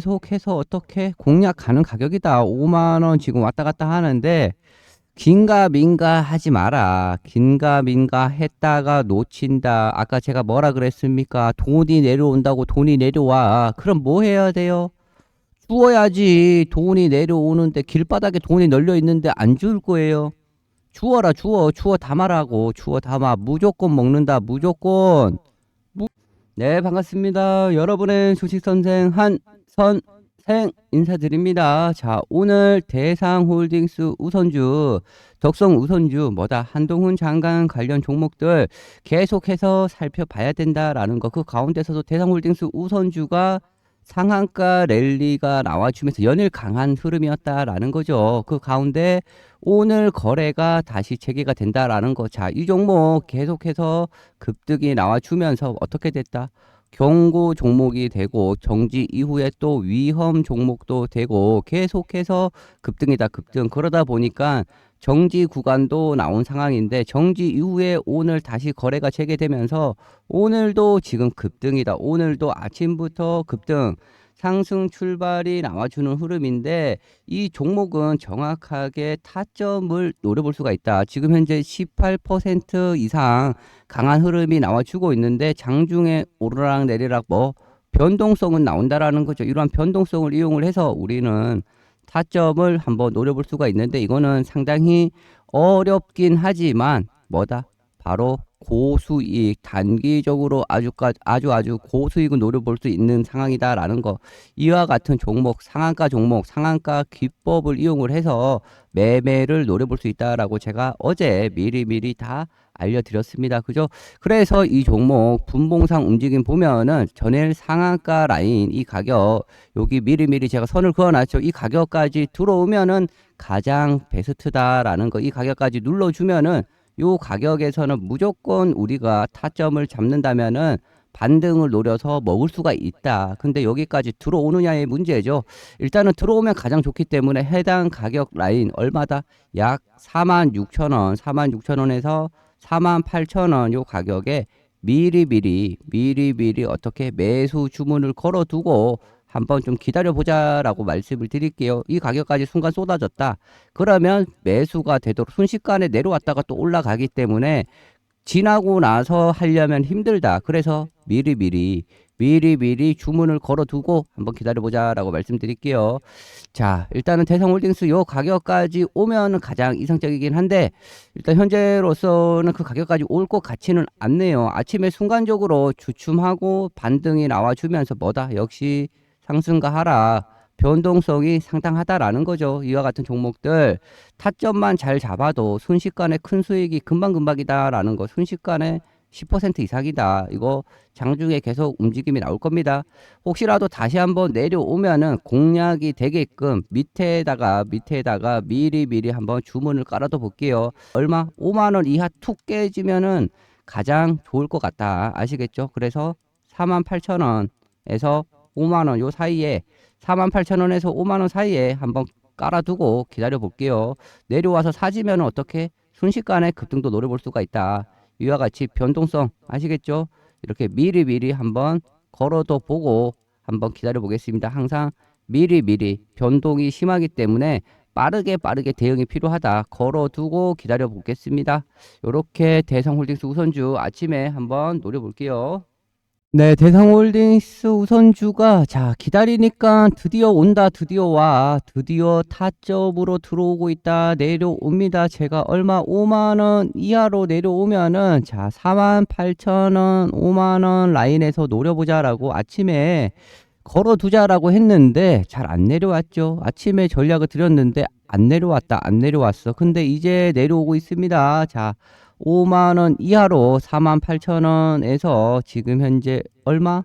계속해서 어떻게 공략하는 가격이다. 5만 원 지금 왔다 갔다 하는데 긴가 민가 하지 마라. 긴가 민가 했다가 놓친다. 아까 제가 뭐라 그랬습니까? 돈이 내려온다고 돈이 내려와. 그럼 뭐 해야 돼요? 주워야지. 돈이 내려오는데 길바닥에 돈이 널려 있는데 안 줄 거예요. 주워라 주워 주워 담아라고 주워 담아 무조건 먹는다 무조건 무... 네 반갑습니다 여러분의 주식 선생 한 선생 인사드립니다 자 오늘 대상 홀딩스 우선주 덕성 우선주 뭐다 한동훈 장관 관련 종목들 계속해서 살펴봐야 된다라는 거 그 가운데서도 대상 홀딩스 우선주가 상한가 랠리가 나와주면서 연일 강한 흐름이었다라는 거죠. 그 가운데 오늘 거래가 다시 재개가 된다라는 거. 자, 이 종목 계속해서 급등이 나와주면서 어떻게 됐다? 경고 종목이 되고 정지 이후에 또 위험 종목도 되고 계속해서 급등이다 급등 그러다 보니까 정지 구간도 나온 상황인데 정지 이후에 오늘 다시 거래가 재개되면서 오늘도 지금 급등이다. 오늘도 아침부터 급등 상승 출발이 나와주는 흐름인데 이 종목은 정확하게 타점을 노려볼 수가 있다. 지금 현재 18% 이상 강한 흐름이 나와주고 있는데 장중에 오르락 내리락 뭐 변동성은 나온다라는 거죠. 이러한 변동성을 이용을 해서 우리는 타점을 한번 노려볼 수가 있는데 이거는 상당히 어렵긴 하지만 뭐다? 바로 고수익 단기적으로 아주 아주 아주 고수익을 노려볼 수 있는 상황이다라는 거 이와 같은 종목 상한가 종목 상한가 기법을 이용을 해서 매매를 노려볼 수 있다라고 제가 어제 미리미리 다 알려드렸습니다. 그죠? 그래서 이 종목 분봉상 움직임 보면은 전일 상한가 라인 이 가격 여기 미리미리 제가 선을 그어놨죠. 이 가격까지 들어오면은 가장 베스트다라는 거 이 가격까지 눌러주면은 요 가격에서는 무조건 우리가 타점을 잡는다면은 반등을 노려서 먹을 수가 있다. 근데 여기까지 들어오느냐의 문제죠. 일단은 들어오면 가장 좋기 때문에 해당 가격 라인 얼마다? 약 46,000원, 46,000원에서 48,000원 요 가격에 미리미리 미리미리 어떻게 매수 주문을 걸어두고 한번 좀 기다려 보자라고 말씀을 드릴게요. 이 가격까지 순간 쏟아졌다. 그러면 매수가 되도록 순식간에 내려왔다가 또 올라가기 때문에 지나고 나서 하려면 힘들다. 그래서 미리 미리 미리 미리 주문을 걸어두고 한번 기다려보자라고 말씀드릴게요. 자, 일단은 대성홀딩스 요 가격까지 오면 가장 이상적이긴 한데 일단 현재로서는 그 가격까지 올 것 같지는 않네요. 아침에 순간적으로 주춤하고 반등이 나와주면서 뭐다? 역시 상승과 하락 변동성이 상당하다라는 거죠. 이와 같은 종목들 타점만 잘 잡아도 순식간에 큰 수익이 금방금방이다라는 거 순식간에 10% 이상이다. 이거 장중에 계속 움직임이 나올 겁니다. 혹시라도 다시 한번 내려오면은 공략이 되게끔 밑에다가 밑에다가 미리 미리 한번 주문을 깔아도 볼게요. 얼마? 5만 원 이하 툭 깨지면은 가장 좋을 것 같다. 아시겠죠? 그래서 4만 8천 원에서 5만 원 요 사이에 4만 8천 원에서 5만 원 사이에 한번 깔아두고 기다려 볼게요. 내려와서 사지면 어떻게 순식간에 급등도 노려볼 수가 있다. 이와 같이 변동성 아시겠죠? 이렇게 미리 미리 한번 걸어도 보고 한번 기다려 보겠습니다. 항상 미리 미리 변동이 심하기 때문에 빠르게 빠르게 대응이 필요하다. 걸어두고 기다려 보겠습니다. 이렇게 대성홀딩스 우선주 아침에 한번 노려볼게요. 네, 대상홀딩스 우선주가 자 기다리니까 드디어 온다 드디어 와. 드디어 타점으로 들어오고 있다 내려옵니다. 제가 얼마? 5만 원 이하로 내려오면은 자 48,000원 5만 원 라인에서 노려보자 라고 아침에 걸어두자라고 했는데 잘 안 내려왔죠. 아침에 전략을 드렸는데 안 내려왔다 안 내려왔어. 근데 이제 내려오고 있습니다. 자 5만원 이하로 48,000원에서 지금 현재 얼마?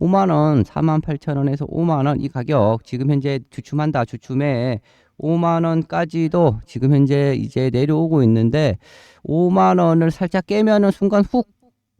5만원, 48,000원에서 5만원 이 가격 지금 현재 주춤한다. 주춤에 5만원까지도 지금 현재 이제 내려오고 있는데 5만원을 살짝 깨면은 순간 훅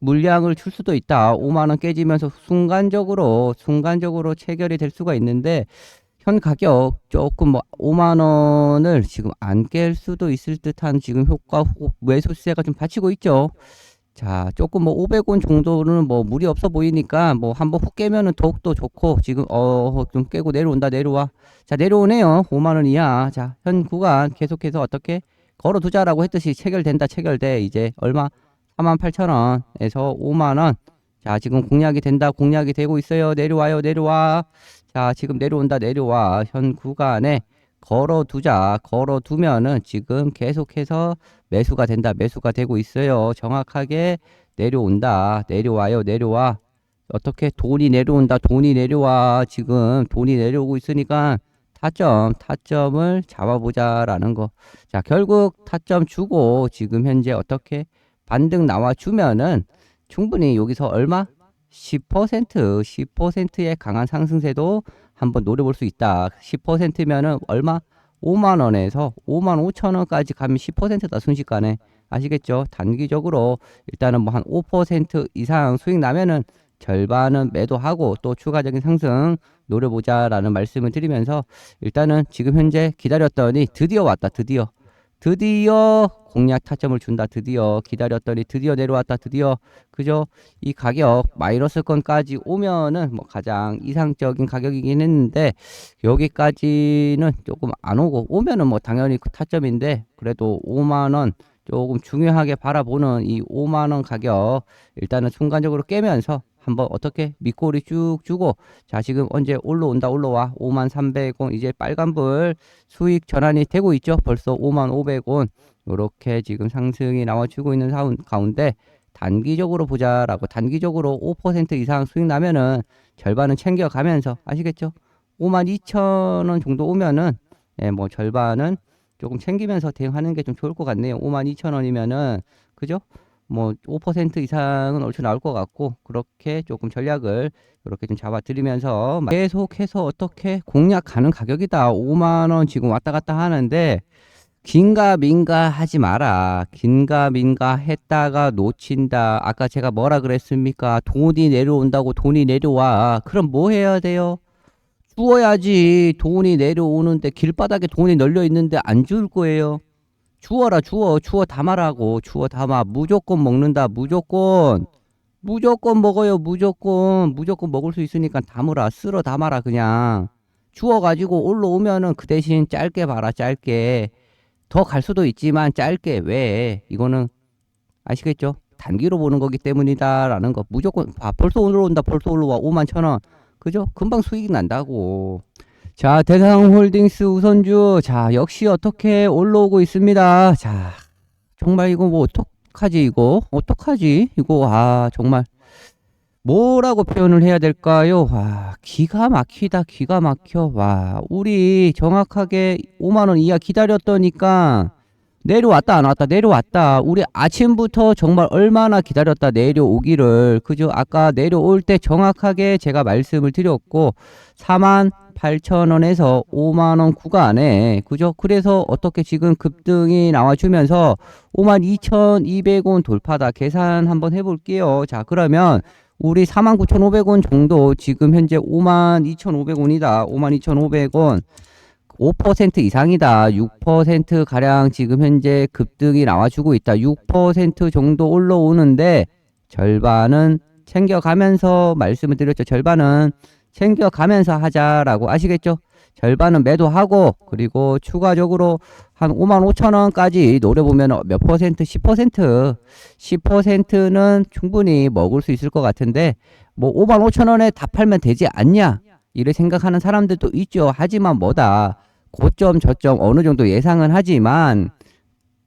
물량을 줄 수도 있다. 5만원 깨지면서 순간적으로 순간적으로 체결이 될 수가 있는데 현 가격 조금 뭐 5만 원을 지금 안 깰 수도 있을 듯한 지금 효과 매수세가 좀 받치고 있죠. 자, 조금 뭐 500원 정도는 뭐 무리 없어 보이니까 뭐 한번 훅 깨면은 더욱더 좋고 지금 어 좀 깨고 내려온다 내려와. 자, 내려오네요. 5만 원 이하. 자, 현 구간 계속해서 어떻게 걸어 두자라고 했듯이 체결된다 체결돼. 이제 얼마 4만 8천 원에서 5만 원. 자, 지금 공략이 된다. 공략이 되고 있어요. 내려와요. 내려와. 자, 지금 내려온다. 내려와. 현 구간에 걸어 두자. 걸어 두면은 지금 계속해서 매수가 된다. 매수가 되고 있어요. 정확하게 내려온다. 내려와요. 내려와. 어떻게 돈이 내려온다. 돈이 내려와. 지금 돈이 내려오고 있으니까 타점, 타점을 잡아보자라는 거. 자, 결국 타점 주고 지금 현재 어떻게 반등 나와 주면은 충분히 여기서 얼마? 10% 10%의 강한 상승세도 한번 노려볼 수 있다. 10%면은 얼마? 5만 원에서 5만 5천 원까지 가면 10%다 순식간에 아시겠죠? 단기적으로 일단은 뭐 한 5% 이상 수익 나면은 절반은 매도하고 또 추가적인 상승 노려보자라는 말씀을 드리면서 일단은 지금 현재 기다렸더니 드디어 왔다 드디어 드디어 공략 타점을 준다. 드디어 기다렸더니 드디어 내려왔다. 드디어 그죠? 이 가격 마이너스 건까지 오면은 뭐 가장 이상적인 가격이긴 했는데 여기까지는 조금 안 오고 오면은 뭐 당연히 그 타점인데 그래도 5만 원 조금 중요하게 바라보는 이 5만 원 가격 일단은 순간적으로 깨면서 한번 어떻게 밑꼬리 쭉 주고 자 지금 언제 올라온다 올라와. 5만 300원 이제 빨간불 수익 전환이 되고 있죠? 벌써 5만 500원. 이렇게 지금 상승이 나와주고 있는 사운- 가운데 단기적으로 보자라고 단기적으로 5% 이상 수익 나면은 절반은 챙겨가면서 아시겠죠? 5만 2천 원 정도 오면은 예, 뭐 절반은 조금 챙기면서 대응하는 게 좀 좋을 것 같네요. 5만 2천 원이면은 그죠 뭐 5% 이상은 얼추 나올 것 같고 그렇게 조금 전략을 이렇게 좀 잡아드리면서 계속해서 어떻게 공략하는 가격이다. 5만 원 지금 왔다 갔다 하는데 긴가 민가 하지 마라. 긴가 민가 했다가 놓친다. 아까 제가 뭐라 그랬습니까? 돈이 내려온다고 돈이 내려와. 그럼 뭐 해야 돼요? 주워야지. 돈이 내려오는데 길바닥에 돈이 널려 있는데 안 줄 거예요 주워라 주워 주워 담아라고. 주워 담아. 무조건 먹는다. 무조건. 무조건 먹어요. 무조건. 무조건 먹을 수 있으니까 담으라. 쓸어 담아라 그냥. 주워 가지고 올라오면은 그 대신 짧게 봐라 짧게. 더 갈 수도 있지만 짧게. 왜? 이거는 아시겠죠? 단기로 보는 거기 때문이다라는 거. 무조건 아 벌써 올라온다. 벌써 올라와. 5만 천 원. 그죠? 금방 수익 난다고 자, 대상 홀딩스 우선주. 자, 역시 어떻게 올라오고 있습니다. 자, 정말 이거 뭐 어떡하지, 이거? 어떡하지? 이거, 아, 정말. 뭐라고 표현을 해야 될까요? 와, 기가 막히다, 기가 막혀. 와, 우리 정확하게 5만원 이하 기다렸더니까 내려왔다, 안 왔다, 내려왔다. 우리 아침부터 정말 얼마나 기다렸다, 내려오기를. 그죠? 아까 내려올 때 정확하게 제가 말씀을 드렸고, 4만 8천원에서 5만원 구간에 그죠? 그래서 어떻게 지금 급등이 나와주면서 5만 2,200원 돌파다 계산 한번 해볼게요. 자 그러면 우리 49,500원 정도 지금 현재 5만 2,500원이다. 5만 2,500원 5% 이상이다. 6% 가량 지금 현재 급등이 나와주고 있다. 6% 정도 올라오는데 절반은 챙겨가면서 말씀을 드렸죠. 절반은 챙겨가면서 하자라고 아시겠죠? 절반은 매도하고 그리고 추가적으로 한 5만 5천 원까지 노려보면 몇 퍼센트? 10% 10%는 충분히 먹을 수 있을 것 같은데 뭐 5만 5천 원에 다 팔면 되지 않냐? 이를 생각하는 사람들도 있죠. 하지만 뭐다. 고점 저점 어느 정도 예상은 하지만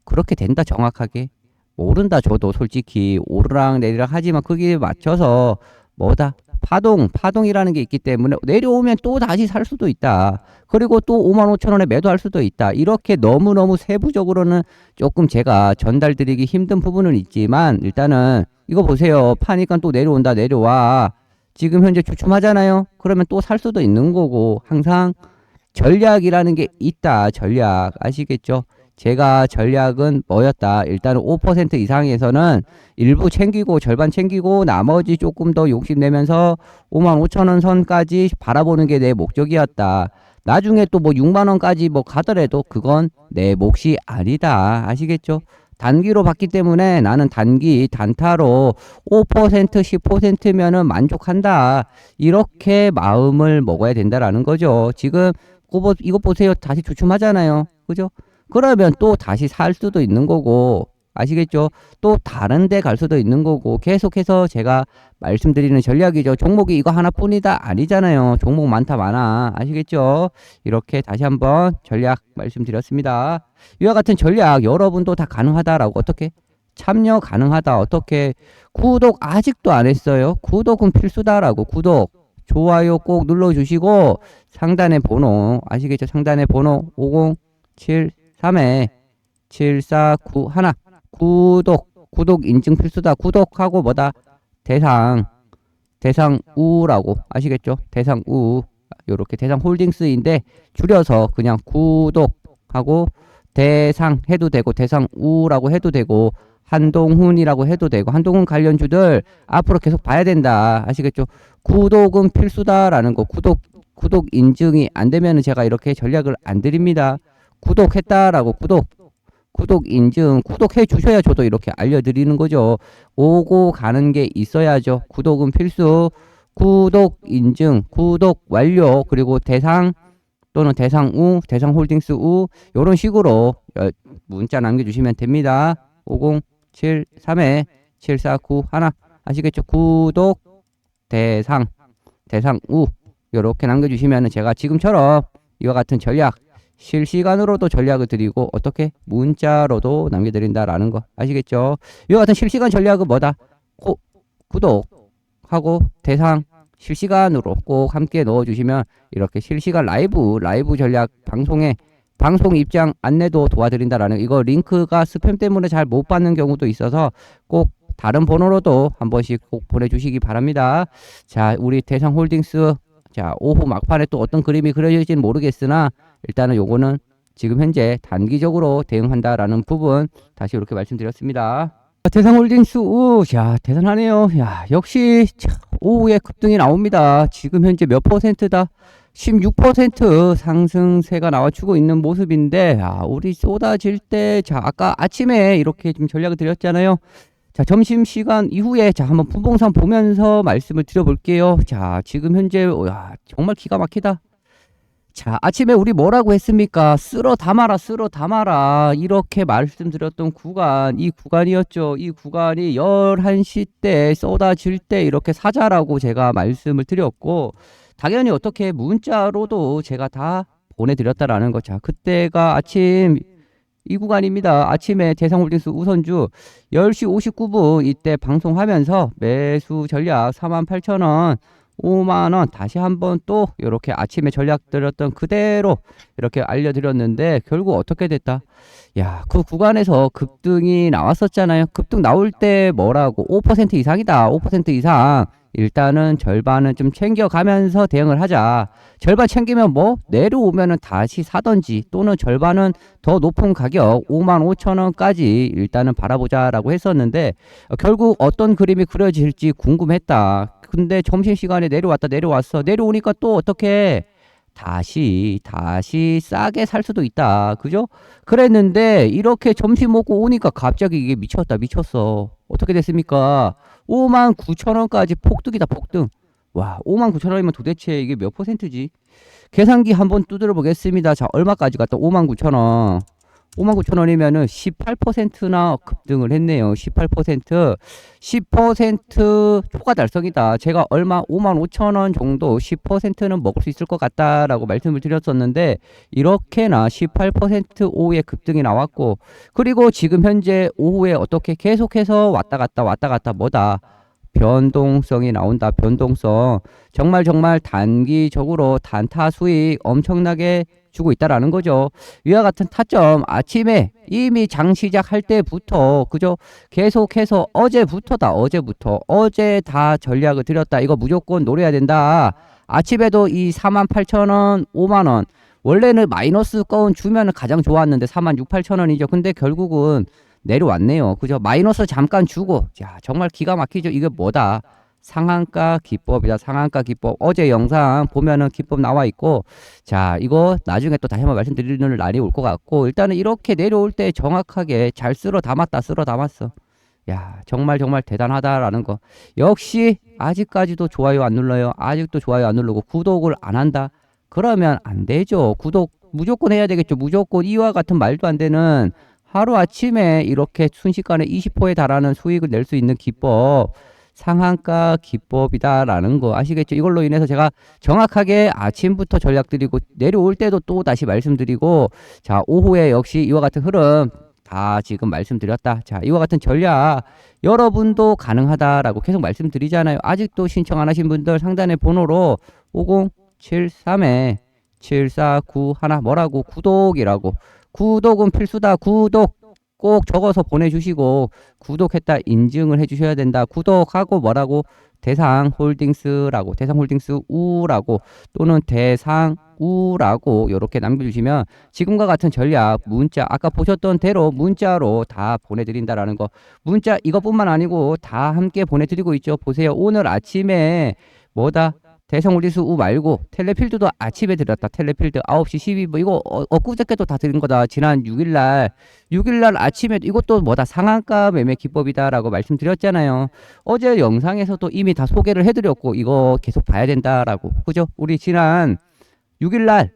그렇게 된다 정확하게 모른다 저도 솔직히 오르락 내리락 하지만 거기에 맞춰서 뭐다 파동, 파동이라는 게 있기 때문에 내려오면 또 다시 살 수도 있다. 그리고 또 5만 5천 원에 매도할 수도 있다. 이렇게 너무너무 세부적으로는 조금 제가 전달드리기 힘든 부분은 있지만 일단은 이거 보세요. 파니까 또 내려온다, 내려와. 지금 현재 주춤하잖아요. 그러면 또 살 수도 있는 거고 항상 전략이라는 게 있다. 전략 아시겠죠? 제가 전략은 뭐였다. 일단은 5% 이상에서는 일부 챙기고 절반 챙기고 나머지 조금 더 욕심내면서 5만 5천 원 선까지 바라보는 게 내 목적이었다. 나중에 또 뭐 6만 원까지 뭐 가더라도 그건 내 몫이 아니다. 아시겠죠? 단기로 봤기 때문에 나는 단기 단타로 5% 10%면은 만족한다. 이렇게 마음을 먹어야 된다라는 거죠. 지금 이거, 이거 보세요. 다시 주춤하잖아요. 그죠? 그러면 또 다시 살 수도 있는 거고 아시겠죠? 또 다른 데 갈 수도 있는 거고 계속해서 제가 말씀드리는 전략이죠. 종목이 이거 하나뿐이다 아니잖아요. 종목 많다 많아. 아시겠죠? 이렇게 다시 한번 전략 말씀드렸습니다. 이와 같은 전략 여러분도 다 가능하다라고 어떻게 참여 가능하다 어떻게 구독 아직도 안 했어요? 구독은 필수다라고 구독 좋아요 꼭 눌러주시고 상단의 번호 아시겠죠? 상단의 번호 5073에 7491 구독 구독 인증 필수다 구독하고 뭐다 대상 대상 우라고 아시겠죠? 대상 우 요렇게 대상 홀딩스인데 줄여서 그냥 구독하고 대상 해도 되고 대상 우라고 해도 되고 한동훈이라고 해도 되고 한동훈 관련주들 앞으로 계속 봐야 된다 아시겠죠? 구독은 필수다라는 거 구독 구독 인증이 안 되면은 제가 이렇게 전략을 안 드립니다. 구독했다라고 구독 구독 인증 구독해 주셔야 저도 이렇게 알려드리는 거죠. 오고 가는 게 있어야죠. 구독은 필수. 구독 인증, 구독 완료, 그리고 대상 또는 대상 우, 대상 홀딩스 우 이런 식으로 여- 문자 남겨주시면 됩니다. 5073에 7491 아시겠죠? 구독 대상 대상 우 이렇게 남겨주시면 제가 지금처럼 이와 같은 전략 실시간으로도 전략을 드리고 어떻게 문자로도 남겨드린다라는 거 아시겠죠? 이와 같은 실시간 전략은 뭐다? 고, 구독하고 대상 실시간으로 꼭 함께 넣어주시면 이렇게 실시간 라이브 라이브 전략 방송에 방송 입장 안내도 도와드린다라는 이거 링크가 스팸 때문에 잘 못 받는 경우도 있어서 꼭 다른 번호로도 한 번씩 꼭 보내주시기 바랍니다. 자, 우리 대상 홀딩스 자 오후 막판에 또 어떤 그림이 그려질지는 모르겠으나 일단은 요거는 지금 현재 단기적으로 대응한다라는 부분 다시 이렇게 말씀드렸습니다. 대상홀딩스 우, 야 대단하네요. 야 역시 차, 오후에 급등이 나옵니다. 지금 현재 몇 퍼센트다? 16% 상승세가 나와주고 있는 모습인데, 야, 우리 쏟아질 때, 자, 아까 아침에 이렇게 좀 전략을 드렸잖아요. 자, 점심 시간 이후에, 자, 한번 분봉상 보면서 말씀을 드려볼게요. 자, 지금 현재, 야, 정말 기가 막히다. 자, 아침에 우리 뭐라고 했습니까? 쓸어 담아라, 쓸어 담아라. 이렇게 말씀드렸던 구간, 이 구간이었죠. 이 구간이 11시 때 쏟아질 때 이렇게 사자라고 제가 말씀을 드렸고, 당연히 어떻게 문자로도 제가 다 보내드렸다라는 거. 자, 그때가 아침 이 구간입니다. 아침에 대상홀딩스 우선주 10시 59분 이때 방송하면서 매수 전략 48,000원 5만 원 다시 한번 또 이렇게 아침에 전략 드렸던 그대로 이렇게 알려드렸는데 결국 어떻게 됐다? 야, 그 구간에서 급등이 나왔었잖아요. 급등 나올 때 뭐라고 5% 이상이다. 5% 이상. 일단은 절반은 좀 챙겨가면서 대응을 하자. 절반 챙기면 뭐 내려오면은 다시 사던지 또는 절반은 더 높은 가격 5만 5천 원까지 일단은 바라보자라고 했었는데 어, 결국 어떤 그림이 그려질지 궁금했다. 근데 점심시간에 내려왔다 내려왔어. 내려오니까 또 어떻게 다시 다시 싸게 살 수도 있다. 그죠? 그랬는데 이렇게 점심 먹고 오니까 갑자기 이게 미쳤다 미쳤어. 어떻게 됐습니까? 5만 9천 원까지 폭등이다 폭등. 와 5만 9천 원이면 도대체 이게 몇 퍼센트지? 계산기 한번 두드려 보겠습니다. 자 얼마까지 갔다 5만 9천 원. 5만 9천 원이면은 18%나 급등을 했네요. 18% 10% 초과 달성이다. 제가 얼마 5만 5천 원 정도 10%는 먹을 수 있을 것 같다라고 말씀을 드렸었는데 이렇게나 18% 오후에 급등이 나왔고 그리고 지금 현재 오후에 어떻게 계속해서 왔다 갔다 왔다 갔다 뭐다 변동성이 나온다. 변동성. 정말 정말 단기적으로 단타 수익 엄청나게 주고 있다라는 거죠. 위와 같은 타점 아침에 이미 장 시작할 때부터 그죠? 계속해서 어제부터다. 어제부터 어제 다 전략을 드렸다. 이거 무조건 노려야 된다. 아침에도 이 48,000원, 5만 원 원래는 마이너스 건 주면 가장 좋았는데 4만 6, 8천 원이죠. 근데 결국은 내려왔네요. 그죠? 마이너스 잠깐 주고, 야, 정말 기가 막히죠? 이게 뭐다? 상한가 기법이다. 상한가 기법. 어제 영상 보면은 기법 나와 있고, 자, 이거 나중에 또 다시 한번 말씀드리는 날이 올 것 같고, 일단은 이렇게 내려올 때 정확하게 잘 쓸어 담았다, 쓸어 담았어. 야, 정말 정말 대단하다라는 거. 역시 아직까지도 좋아요 안 눌러요. 아직도 좋아요 안 누르고 구독을 안 한다. 그러면 안 되죠. 구독 무조건 해야 되겠죠. 무조건 이와 같은 말도 안 되는 하루 아침에 이렇게 순식간에 20%에 달하는 수익을 낼 수 있는 기법. 상한가 기법이다라는 거 아시겠죠? 이걸로 인해서 제가 정확하게 아침부터 전략 드리고 내려올 때도 또 다시 말씀드리고 자 오후에 역시 이와 같은 흐름 다 지금 말씀드렸다. 자 이와 같은 전략 여러분도 가능하다라고 계속 말씀드리잖아요. 아직도 신청 안 하신 분들 상단의 번호로 5073에 7491 뭐라고 구독이라고 구독은 필수다. 구독 꼭 적어서 보내주시고 구독했다 인증을 해주셔야 된다. 구독하고 뭐라고 대상 홀딩스라고 대상 홀딩스 우라고 또는 대상 우라고 이렇게 남겨주시면 지금과 같은 전략 문자 아까 보셨던 대로 문자로 다 보내드린다라는 거 문자 이것뿐만 아니고 다 함께 보내드리고 있죠. 보세요. 오늘 아침에 뭐다 대성 홀딩스 우 말고 텔레필드도 아침에 드렸다. 텔레필드 9시 12분 이거 어, 엊그저께도 다 드린 거다. 지난 6일날 6일날 아침에 이것도 뭐다 상한가 매매 기법이다라고 말씀드렸잖아요. 어제 영상에서도 이미 다 소개를 해드렸고 이거 계속 봐야 된다라고 그죠? 우리 지난 6일날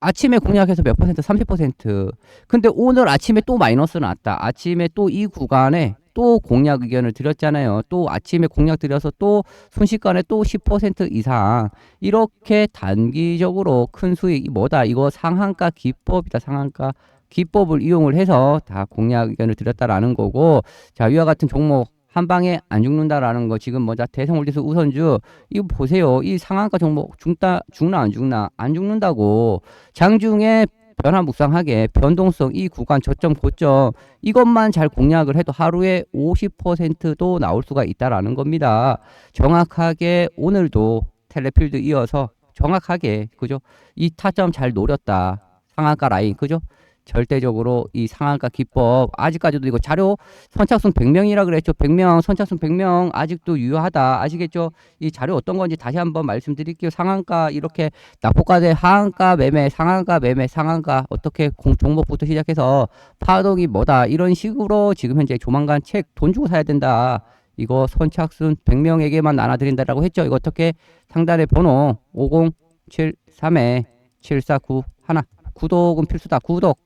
아침에 공략해서 몇 퍼센트? 30%. 근데 오늘 아침에 또 마이너스 났다. 아침에 또 이 구간에 또 공략 의견을 드렸잖아요. 또 아침에 공략 드려서 또 순식간에 또 10% 이상 이렇게 단기적으로 큰 수익이 뭐다? 이거 상한가 기법이다. 상한가 기법을 이용을 해서 다 공략 의견을 드렸다라는 거고 자 위와 같은 종목 한 방에 안 죽는다라는 거 지금 뭐자 대성홀딩스 우선주 이거 보세요 이 상한가 종목 죽다 죽나 안 죽나 안 죽는다고 장중에 변화무쌍하게 변동성 이 구간 저점 고점 이것만 잘 공략을 해도 하루에 50%도 나올 수가 있다라는 겁니다. 정확하게 오늘도 텔레필드 이어서 정확하게 그죠? 이 타점 잘 노렸다. 상한가 라인 그죠? 절대적으로 이 상한가 기법 아직까지도 이거 자료 선착순 100명이라 그랬죠. 100명 선착순 100명 아직도 유효하다. 아시겠죠? 이 자료 어떤 건지 다시 한번 말씀드릴게요. 상한가 이렇게 낙폭과대 하한가 매매, 상한가 매매, 상한가 어떻게 공, 종목부터 시작해서 파동이 뭐다 이런 식으로 지금 현재 조만간 책 돈 주고 사야 된다. 이거 선착순 100명에게만 나눠드린다라고 했죠. 이거 어떻게 상단의 번호 5073에 7491 구독은 필수다. 구독.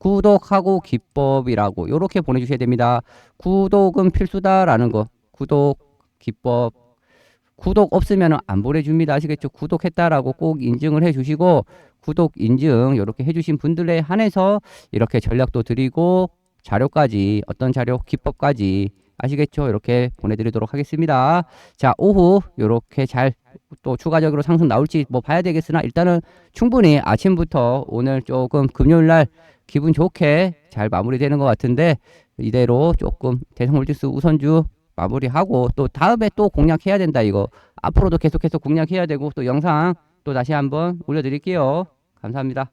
구독하고 기법이라고 이렇게 보내주셔야 됩니다. 구독은 필수다라는 거. 구독 기법. 구독 없으면 안 보내줍니다. 아시겠죠? 구독했다라고 꼭 인증을 해주시고 구독 인증 이렇게 해주신 분들에 한해서 이렇게 전략도 드리고 자료까지 어떤 자료 기법까지 아시겠죠? 이렇게 보내드리도록 하겠습니다. 자 오후 이렇게 잘 또 추가적으로 상승 나올지 뭐 봐야 되겠으나 일단은 충분히 아침부터 오늘 조금 금요일 날 기분 좋게 잘 마무리되는 것 같은데 이대로 조금 대성홀딩스 우선주 마무리하고 또 다음에 또 공략해야 된다 이거 앞으로도 계속해서 공략해야 되고 또 영상 또 다시 한번 올려드릴게요 감사합니다.